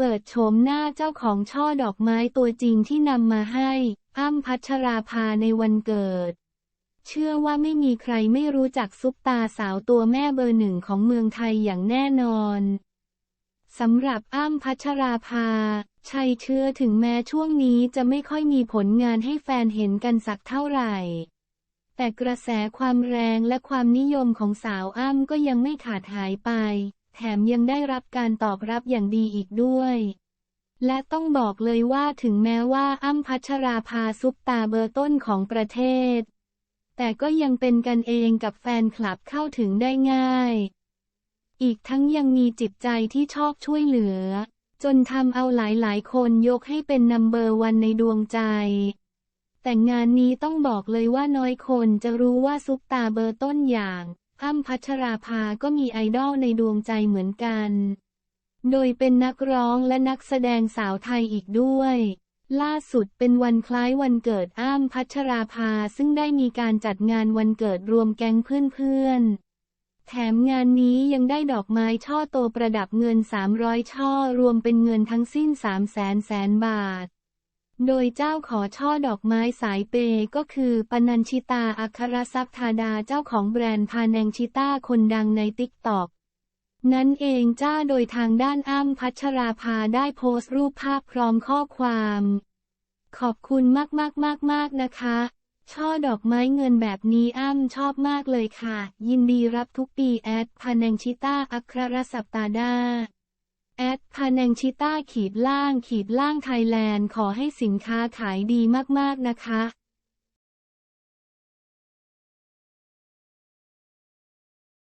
เปิดโฉมหน้าเจ้าของช่อดอกไม้ตัวจริงที่นำมาให้อ้ำพัชราภาในวันเกิด เชื่อว่าไม่มีใครไม่รู้จักซุปตาสาวตัวแม่เบอร์หนึ่งของเมืองไทยอย่างแน่นอนสำหรับอ้ำพัชราภา ชัยเชื่อถึงแม้ช่วงนี้จะไม่ค่อยมีผลงานให้แฟนเห็นกันสักเท่าไหร่ แต่กระแสความแรงและความนิยมของสาวอ้ำก็ยังไม่ขาดหายไป แถมยังได้รับการตอบรับอย่างดีอีกด้วย และต้องบอกเลยว่าถึงแม้ว่าอ้ำพัชราภาซุปตาเบอร์ต้นของประเทศ แต่ก็ยังเป็นกันเองกับแฟนคลับเข้าถึงได้ง่าย อีกทั้งยังมีจิตใจที่ชอบช่วยเหลือ จนทำเอาหลายๆ คนยกให้เป็นนัมเบอร์วันในดวงใจแต่งานนี้ต้องบอกเลยว่าน้อยคนจะรู้ว่าซุปตาเบอร์ต้นอย่าง อ้ำพัชราภาก็มีไอดอลในดวงใจเหมือนกัน โดยเป็นนักร้องและนักแสดงสาวไทยอีกด้วย ล่าสุดเป็นวันคล้ายวันเกิดอ้ำพัชราภาซึ่งได้มีการจัดงานวันเกิดรวมแก๊งเพื่อนๆ แถมงานนี้ยังได้ดอกไม้ช่อโตประดับเงิน 300 ช่อรวมเป็นเงินทั้งสิ้น3แสนแสนบาท โดยเจ้าขอช่อดอกไม้สายเปย์ก็คือปนัญชิตาอัครทรัพย์ธาดาเจ้าของแบรนด์พาแนงชิต้าคนดังในติ๊กต็อกนั้นเองจ้าโดยทางด้านอ้ำพัชราภาได้โพสต์รูปภาพพร้อมข้อความ ขอบคุณมากมากมากมากนะคะ ช่อดอกไม้เงินแบบนี้อ้ำชอบมากเลยค่ะ ยินดีรับทุกปีแอดพาแนงชิต้าอัครสัปตาดา แอดพาแนงชิต้าขีดล่างขีดล่างไทยแลนด์ขอให้สินค้าขายดีมากๆนะคะ